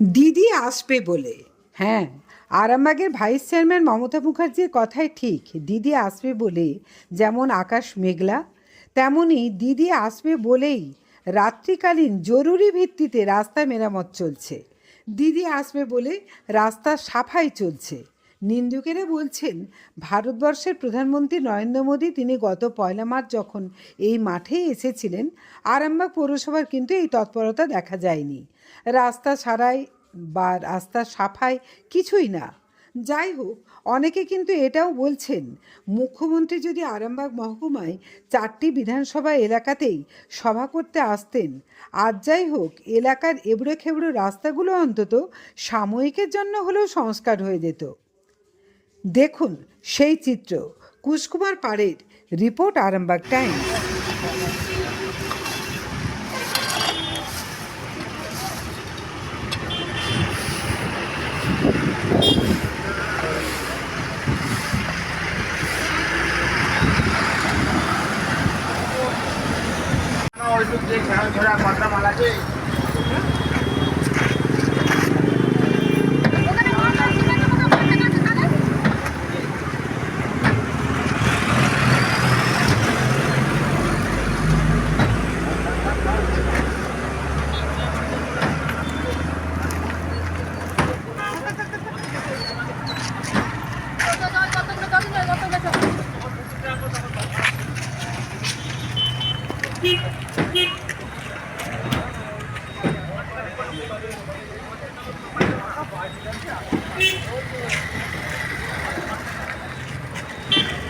দিদি আসবে বলে। হ্যাঁ আরামবাগের ভাইস চেয়ারম্যান মমতা মুখার্জির কথাই ঠিক। দিদি আসবে বলে যেমন আকাশ মেঘলা তেমনই দিদি আসবে বলেই রাত্রিকালীন জরুরি ভিত্তিতে রাস্তা মেরামত চলছে। দিদি আসবে বলে রাস্তা সাফাই চলছে। নিন্দুকেরা বলছেন, ভারতবর্ষের প্রধানমন্ত্রী নরেন্দ্র মোদী তিনি গত পয়লা মার্চ যখন এই মাঠেই এসেছিলেন, আরামবাগ পৌরসভার কিন্তু এই তৎপরতা দেখা যায়নি। রাস্তা ছাড়াই বা রাস্তা সাফাই কিছুই না। যাই হোক, অনেকে কিন্তু এটাও বলছেন, মুখ্যমন্ত্রী যদি আরামবাগ মহকুমায় চারটি বিধানসভা এলাকাতেই সভা করতে আসতেন আর যাই হোক এলাকার এবড়ো খেবড়ো রাস্তাগুলো অন্তত সাময়িকের জন্য হলেও সংস্কার হয়ে যেত। দেখুন সেই চিত্র। কুশকুমার পাড়ের রিপোর্ট আরামবাগ টাইমস। যে খেলা ধরা কথা মালাছে Thank you.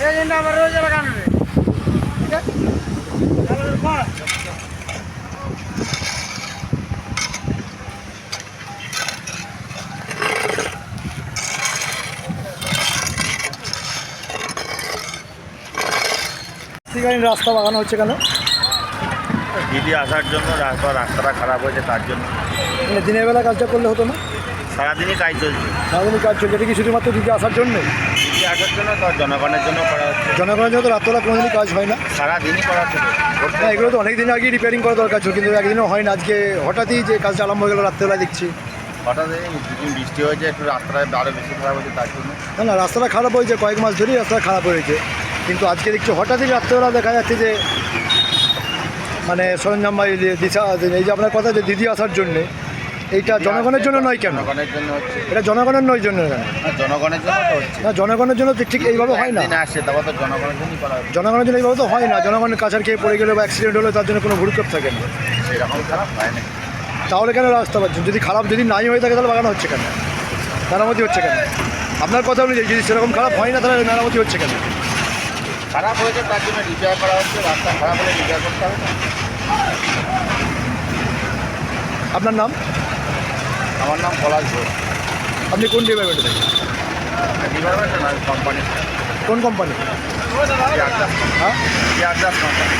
এই জন্য আমার রোজ লাগানো রে সেখানে রাস্তা বাগানো হচ্ছে কেন? দিদি আসার জন্য রাস্তা রাস্তাটা খারাপ হয়েছে তার জন্য। মানে দিনের বেলা কাজটা করলে হতো না? সারাদিনই কাজ চলছে। সারাদিনই কাজ চলছে। এটা কি শুধুমাত্র দিদি আসার জন্য? দিদি আসার জন্য তো জনগণের জন্য করা হচ্ছে। জনগণের জন্য তো রাত্রবেলা কোনোদিনই কাজ হয় না। সারাদিনই করা হচ্ছে। না এগুলো তো অনেক দিন আগেই রিপেয়ারিং করা দরকার ছিল কিন্তু একদিনও হয় না। আজকে হঠাৎই যে কাজটা আরম্ভ হয়ে গেলো রাত্রেবেলা দেখছি। হঠাৎ এই বৃষ্টি হয়েছে একটু রাস্তায় আরও বেশি খারাপ হয়েছে তার জন্য। না না রাস্তাটা খারাপ হয়েছে কয়েক মাস ধরেই রাস্তা খারাপ হয়েছে। কিন্তু আজকে দেখছি হঠাৎই রাত্রেবেলা দেখা যাচ্ছে যে মানে সরঞ্জাম দিশা এই যে আপনার কথা যে দিদি আসার জন্যে এইটা জনগণের জন্য নয় কেন? জনগণের জন্য হচ্ছে। এটা জনগণের নয় জন্য কেন? না জনগণের জন্য তো হচ্ছে। না জনগণের জন্য তো ঠিক এইভাবে হয় না। একদিন আসছে তারপর তো জনগণের জন্যই করা হচ্ছে। জনগণের জন্য এইভাবে তো হয় না। জনগণের কাছার খেয়ে পড়ে গেলে বা অ্যাক্সিডেন্ট হলে তার জন্য কোনো ভুরুক্ষেপ থাকে না। সেরকম খারাপ হয় না। তাহলে কেন রাস্তা পাচ্ছেন যদি খারাপ যদি নাই হয়ে থাকে তাহলে বাগানো হচ্ছে কেন? মেরামতি হচ্ছে কেন? আপনার কথা অনুযায়ী যদি সেরকম খারাপ হয় না তাহলে মেরামতি হচ্ছে কেন? খারাপ হয়েছে তার জন্য রিপেয়ার করা হচ্ছে রাস্তা খারাপ হলে রিপেয়ার করতে হবে না। আপনার নাম? আমার নাম পলাশ ঘোষ আপনি কোন ডিপার্টমেন্টে থাকেন ডিপার্টমেন্ট না কোম্পানি কোন কোম্পানি ইয়ারদাস হ্যাঁ ইয়ারদাস কোম্পানি